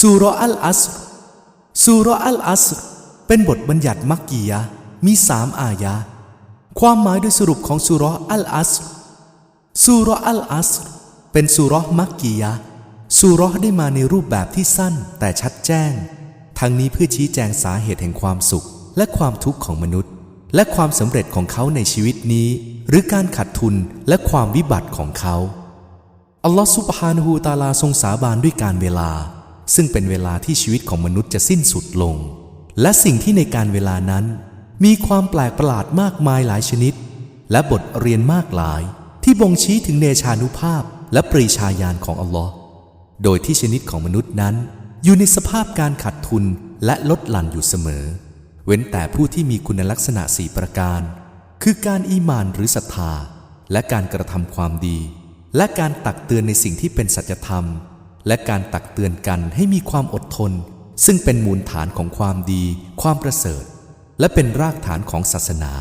ซูรออัลอัสรซูรออัลอัสรเป็นบทบัญญัติมักกียะมีสามอายะความหมายโดยสรุปของซูรออัลอัสรซูรออัลอัสรเป็นซูรอมักกียะห์ซูรอได้มาในรูปแบบที่สั้นแต่ชัดแจ้ง ทั้งนี้เพื่อชี้แจงสาเหตุแห่งความสุข และความทุกข์ของมนุษย์ และความสำเร็จของเขาในชีวิตนี้ หรือการขาดทุนและความวิบัติของเขาอัลลอฮฺซุบฮานะฮูตาลาทรงสาบานด้วยการเวลา ซึ่งเป็นเวลาที่ชีวิตของมนุษย์จะสิ้นสุดลง และสิ่งที่ในการเวลานั้น มีความแปลกประหลาดมากมายหลายชนิด และบทเรียนมากหลาย ที่บ่งชี้ถึงเนชานุภาพและปรีชาญาณของอัลลอฮ์โดยที่ชนิดของมนุษย์นั้น อยู่ในสภาพการขาดทุนและลดหลั่นอยู่เสมอ เว้นแต่ผู้ที่มีคุณลักษณะสี่ประการ คือการอีมานหรือศรัทธา และการกระทำความดี และการตักเตือนในสิ่งที่เป็นสัจธรรม และการตักเตือนกันให้มีความอดทน ซึ่งเป็นมูลฐานของความดี ความประเสริฐ และเป็นรากฐานของศาสนา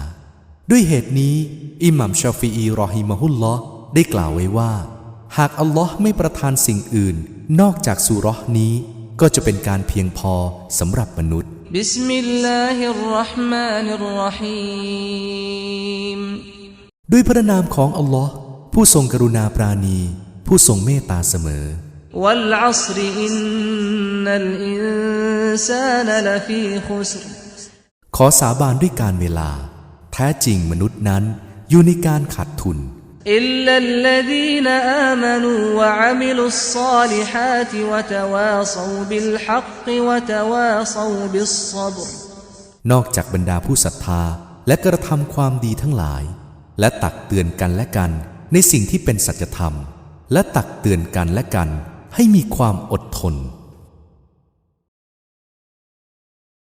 ด้วยเหตุนี้ อิหมัมชาฟีอีรอฮิมะฮุลลอได้กล่าวไว้ว่า หากอัลลอฮ์ไม่ประทานสิ่งอื่น นอกจากสุรห์นี้ ก็จะเป็นการเพียงพอสำหรับมนุษย์บิสมิลลาฮิรรห์มานิรรามด้วยพระนามของอัลลอฮ์ผู้ทรงกรุณาปราณี ผู้ทรงเมตตาเสมอ والعصر إن الإنسان لفي خسر ขอสาบานด้วยการเวลา แท้จริงมนุษย์นั้นอยู่ในการขาดทุน إلا الذين آمنوا وعملوا الصالحات وتواصوا بالحق وتواصوا بالصبر นอกจากบรรดาผู้ศรัทธาและกระทำความดีทั้งหลาย และตักเตือนกันและกัน ในสิ่งที่เป็นสัจธรรม และตักเตือนกันและกัน ให้มีความอดทน